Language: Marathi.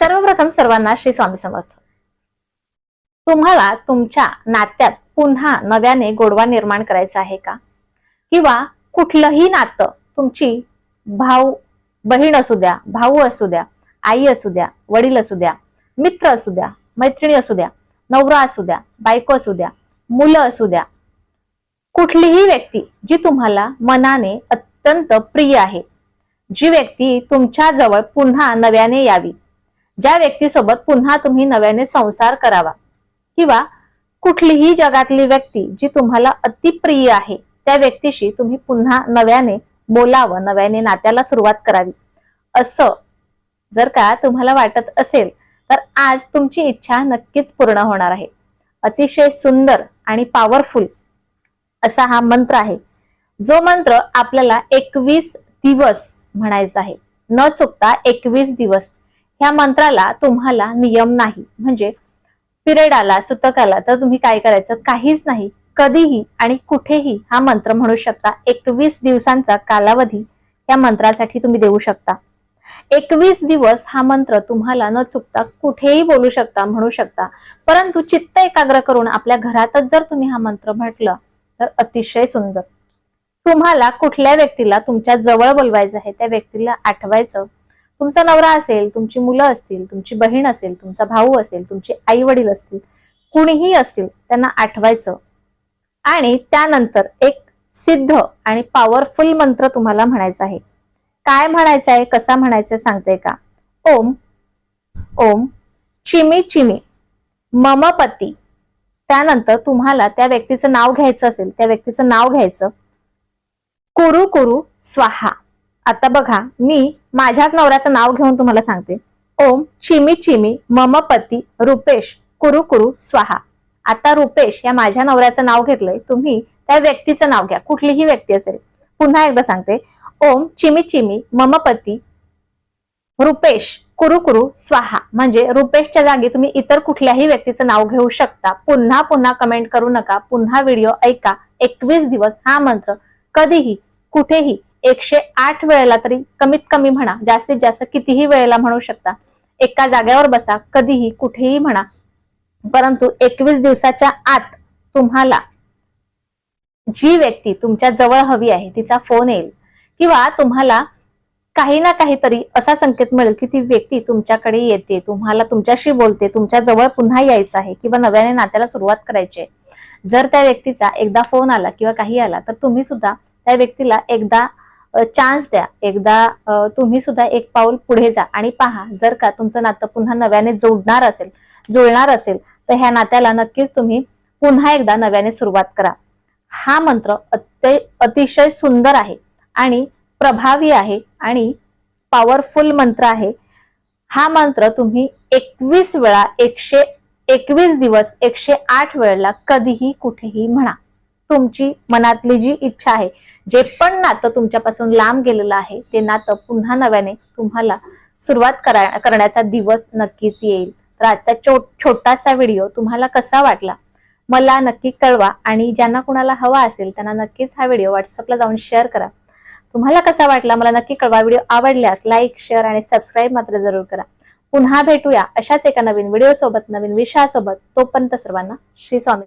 सर्वप्रथम सर्वांना श्री स्वामी समर्थ. तुम्हाला तुमच्या नात्यात पुन्हा नव्याने गोडवा निर्माण करायचा आहे का? किंवा कुठलंही नातं तुमची भाऊ बहीण असू द्या भाऊ असू द्या आई असू द्या वडील असू द्या मित्र असू द्या मैत्रिणी असू द्या नवरा असू द्या बायको असू द्या मुलं असू द्या कुठलीही व्यक्ती जी तुम्हाला मनाने अत्यंत प्रिय आहे जी व्यक्ती तुमच्या जवळ पुन्हा नव्याने यावी ज्या व्यक्तीसोबत पुन्हा तुम्ही नव्याने संसार करावा किंवा कुठलीही जगातली व्यक्ती जी तुम्हाला अतिप्रिय आहे त्या व्यक्तीशी तुम्ही पुन्हा नव्याने बोलावं नव्याने नात्याला सुरुवात करावी. असं जर का तुम्हाला वाटत असेल तर आज तुमची इच्छा नक्कीच पूर्ण होणार आहे. अतिशय सुंदर आणि पॉवरफुल असा हा मंत्र आहे. जो मंत्र आपल्याला एकवीस दिवस म्हणायचा आहे. न चुकता एकवीस दिवस ह्या मंत्राला तुम्हाला नियम नाही. म्हणजे पिरियड आला सुतक आला तर तुम्ही काय करायचं? काहीच नाही. कधीही आणि कुठेही हा मंत्र म्हणू शकता. एकवीस दिवसांचा कालावधी या मंत्रासाठी तुम्ही देऊ शकता. एकवीस दिवस हा मंत्र तुम्हाला न चुकता कुठेही बोलू शकता म्हणू शकता. परंतु चित्त एकाग्र करून आपल्या घरातच जर तुम्ही हा मंत्र म्हटलं तर अतिशय सुंदर. तुम्हाला कुठल्या व्यक्तीला तुमच्या जवळ बोलवायचं आहे त्या व्यक्तीला आठवायचं तुमचा नवरा असेल तुमची मुलं असतील तुमची बहीण असेल तुमचा भाऊ असेल तुमचे आई वडील असतील कुणीही असतील त्यांना आठवायचं. आणि त्यानंतर एक सिद्ध आणि पॉवरफुल मंत्र तुम्हाला म्हणायचा आहे. काय म्हणायचं आहे कसा म्हणायचं सांगते का? ओम ओम चिमी चिमी मम पती. त्यानंतर तुम्हाला त्या व्यक्तीचं नाव घ्यायचं असेल त्या व्यक्तीचं नाव घ्यायचं. कुरु कुरु स्वाहा. आता बघा मी माझ्याच नवऱ्याचं नाव घेऊन तुम्हाला सांगते. ओम चिमी चिमी मम पती रुपेश कुरु कुरु स्वाहा. आता रुपेश या माझ्या नवऱ्याचं नाव घेतलंय तुम्ही त्या व्यक्तीचं नाव घ्या कुठलीही व्यक्ती असेल. पुन्हा एकदा सांगते. ओम चिमी चिमी मम पती रुपेश कुरु कुरु स्वाहा. म्हणजे रुपेशच्या जागी तुम्ही इतर कुठल्याही व्यक्तीचं नाव घेऊ शकता. पुन्हा पुन्हा कमेंट करू नका. पुन्हा व्हिडिओ ऐका. एकवीस दिवस हा मंत्र कधीही कुठेही एकशे आठ वेळेला तरी कमीत कमी म्हणा जास्तीत जास्त कितीही वेळेला म्हणू शकता. एका जागेवर बसा कधीही कुठेही म्हणा. परंतु एकवीस दिवसाच्या आत तुम्हाला जी व्यक्ती तुमच्या जवळ हवी आहे तिचा फोन येईल. किंवा तुम्हाला काही ना काहीतरी असा संकेत मिळेल की ती व्यक्ती तुमच्याकडे येते तुम्हाला तुमच्याशी बोलते तुमच्या जवळ पुन्हा यायचं आहे किंवा नव्याने नात्याला सुरुवात करायची आहे. जर त्या व्यक्तीचा एकदा फोन आला किंवा काही आला तर तुम्ही सुद्धा त्या व्यक्तीला एकदा चान्स द्या. एकदा तुम्ही सुद्धा एक पाऊल पुढे जा आणि पहा जर का तुमचं नातं पुन्हा नव्याने जोडणार असेल जुळणार असेल तर ह्या नात्याला नक्कीच तुम्ही पुन्हा एकदा नव्याने सुरुवात करा. हा मंत्र अत्य अतिशय सुंदर आहे आणि प्रभावी आहे आणि पॉवरफुल मंत्र आहे. हा मंत्र तुम्ही एकवीस वेळा एकशे एकवीस दिवस एकशे आठ वेळेला कधीही कुठेही म्हणा. तुमची मनातली जी इच्छा आहे जे पण नातं तुमच्यापासून लांब गेलेलं आहे ते नातं पुन्हा नव्याने तुम्हाला सुरुवात करा करण्याचा दिवस नक्कीच येईल. तर आजचा छो छोटासा व्हिडिओ तुम्हाला कसा वाटला? मला नक्की कळवा आणि ज्यांना कुणाला हवा असेल त्यांना नक्कीच हा व्हिडिओ व्हॉट्सअपला जाऊन शेअर करा. तुम्हाला कसा वाटला? मला नक्की कळवा. व्हिडिओ आवडल्यास लाईक शेअर आणि सबस्क्राईब मात्र जरूर करा. पुन्हा भेटूया अशाच एका नवीन व्हिडिओ सोबत नवीन विषयासोबत. तोपर्यंत सर्वांना श्री स्वामी